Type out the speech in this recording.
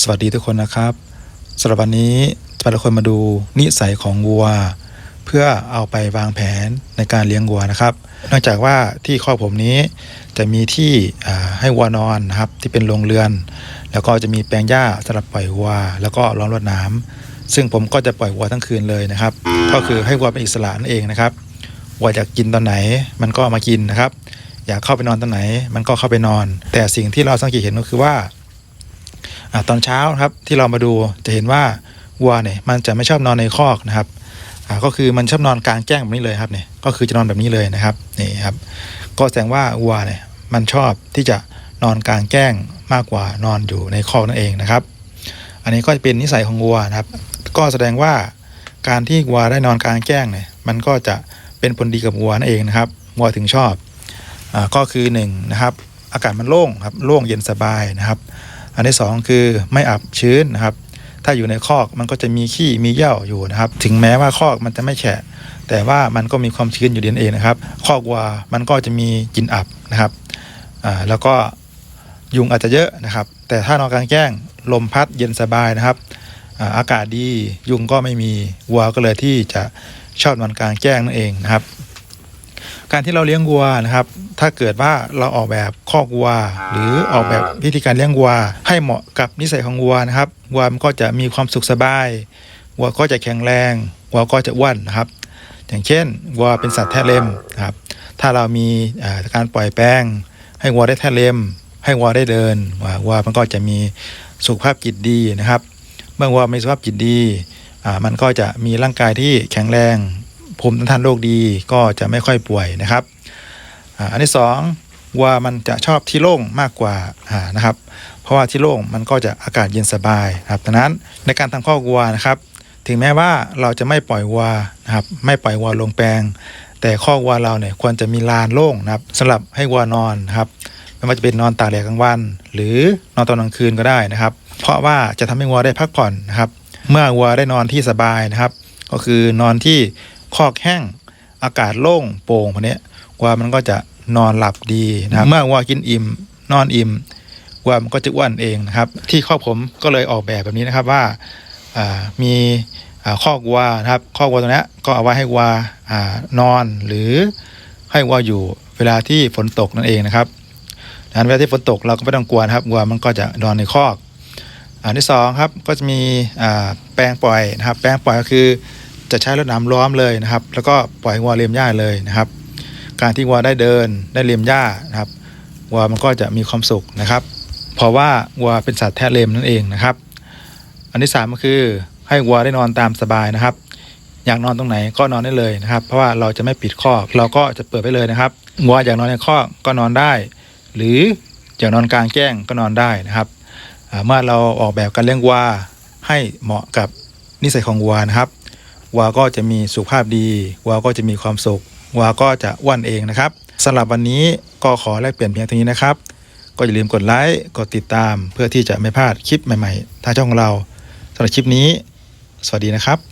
สวัสดีทุกคนนะครับสำหรับวันนี้จะพาทุกคนมาดูนิสัยของวัว เพื่อเอาไปวางแผนในการเลี้ยงวัวนะครับนองจากว่าที่ครอผมนี้จะมีที่ให้วัวนอนนะครับที่เป็นโรงเรือน แล้วก็จะมีแปลงหญ้าสำหรับปล่อยวัว แล้วก็ล้อมรดน้ำซึ่งผมก็จะปล่อยวัวทั้งคืนเลยนะครับ ก็คือให้วัวเป็นอิสระนั่นเองนะครับวัวอยากกินตอนไหนมันก็มากินนะครับ อยากเข้าไปนอนตอนไหน มันก็เข้าไปนอน แต่สิ่งที่เราสังเกตเห็นก็คือว่า อตอนเช้าครับที่เรามาดูจะเห็นว่าวัวเนี่ยมันจะไม่ชอบนอนในคอกนะครับก็คือมันชอบนอนกลางแจ้งแบบนี้เลยครับเนี่ยก็คือจะนอนแบบนี้เลยนะครับนี่ครับก็แสดงว่าวัวเนี่ยมันชอบที่จะนอนกลางแจ้งมากกว่านอนอยู่ในคอกนั่นเองนะครับ อันนี้ก็จะเป็นนิสัยของวัวนะครับ ก็แสดงว่าการที่วัวได้นอนกลางแจ้งเนี่ยมันก็จะเป็นผลดีกับวัวนั่นเองนะครับวัวถึงชอบอก็คือหนึ่งนะครับอากาศมันโล่งครับโล่งเย็นสบายนะครับ อันที่สองคือไม่อับชื้นนะครับ ถ้าอยู่ในคอกมันก็จะมีขี้มีเหย้าอยู่นะครับ ถึงแม้ว่าคอกมันจะไม่แฉะ แต่ว่ามันก็มีความชื้นอยู่ดีนั่นเองนะครับ คอกวัวมันก็จะมีกลิ่นอับนะครับแล้วก็ยุงอาจจะเยอะนะครับ แต่ถ้านอนกลางแจ้งลมพัดเย็นสบายนะครับอากาศดียุงก็ไม่มีวัวก็เลยที่จะชอบนอนกลางแจ้งนั่นเองนะครับ การที่เราเลี้ยงวัวนะครับ ถ้าเกิดว่าเราออกแบบคอกวัว หรือออกแบบวิธีการเลี้ยงวัว ให้เหมาะกับนิสัยของวัวนะครับวัวมันก็จะมีความสุขสบายวัวก็จะแข็งแรงวัวก็จะอ้วนนะครับ อย่างเช่นวัวเป็นสัตว์แท้เล็มนะครับถ้าเรามีอ่าการปล่อยแป้ง ให้วัวได้แท้เล็มให้วัวได้เดินวัววัวมันก็จะมีสุขภาพจิตดีนะครับ เมื่อวัวมีสุขภาพจิตดีอ่ามันก็จะมีร่างกายที่แข็งแรงภูมิต้านทานโรคดีก็จะไม่ค่อยป่วยนะครับ อันที่สองวัวมันจะชอบที่โล่งมากกว่านะครับ เพราะว่าที่โล่งมันก็จะอากาศเย็นสบายครับดังนั้นในการทำข้อวัวนะครับ ถึงแม้ว่าเราจะไม่ปล่อยวัวนะครับ ไม่ปล่อยวัวลงแปลง แต่ข้อกวัวเราเนี่ยควรจะมีลานโล่งนะครับสำหรับให้วัวนอนนะครับไม่ว่าจะเป็นนอนตากแดดกลางวัน หรือนอนตอนกลางคืนก็ได้นะครับ เพราะว่าจะทำให้วัวได้พักผ่อนนะครับ เมื่อวัวได้นอนที่สบายนะครับ ก็คือนอนที่คอกแห้งอากาศโล่งโปร่งพวกนี้วัวมันก็จะ นอนหลับดีนะครับเมื่อวัวกินอิ่ม นอนอิ่มวัวมันก็จะอ้วนเองนะครับ ที่ครอบผมก็เลยออกแบบแบบนี้นะครับว่าอ่ามีอ่าคอกวัวนะครับคอกวัวตรงเนี้ยก็เอาไว้ให้วัวอ่านอนหรือให้วัวอยู่เวลาที่ฝนตกนั่นเองนะครับดังนั้นเวลาที่ฝนตกเราก็ไม่ต้องกลัวนะครับวัวมันก็จะนอนในคอกอันที่สองครับก็จะมีอ่าแปลงปล่อยนะครับ แปลงปล่อยก็คือจะใช้รถน้ำล้อมเลยนะครับ แล้วก็ปล่อยวัวเลียมหญ้าเลยนะครับ การที่วัวได้เดินได้เลียมหญ้านะครับวัวมันก็จะมีความสุขนะครับ เพราะว่าวัวเป็นสัตว์แท้เลมนั่นเองนะครับ อันที่สามก็คือให้วัวได้นอนตามสบายนะครับ อยากนอนตรงไหนก็นอนได้เลยนะครับ เพราะว่าเราจะไม่ปิดคอกเราก็จะเปิดไปเลยนะครับวัวอยากนอนในคอกก็นอนได้ หรืออยากนอนกลางแจ้งก็นอนได้นะครับเมื่อเราออกแบบการเลี้ยงวัวให้เหมาะกับนิสัยของวัวนะครับวัวก็จะมีสุขภาพดีวัวก็จะมีความสุข วัวก็จะอ้วนเองนะครับสำหรับวันนี้ก็ขอแลกเปลี่ยนเพียงเท่านี้นะครับ ก็อย่าลืมกดไลค์กดติดตาม เพื่อที่จะไม่พลาดคลิปใหม่ๆทางช่องของเราสำหรับคลิปนี้ สวัสดีนะครับ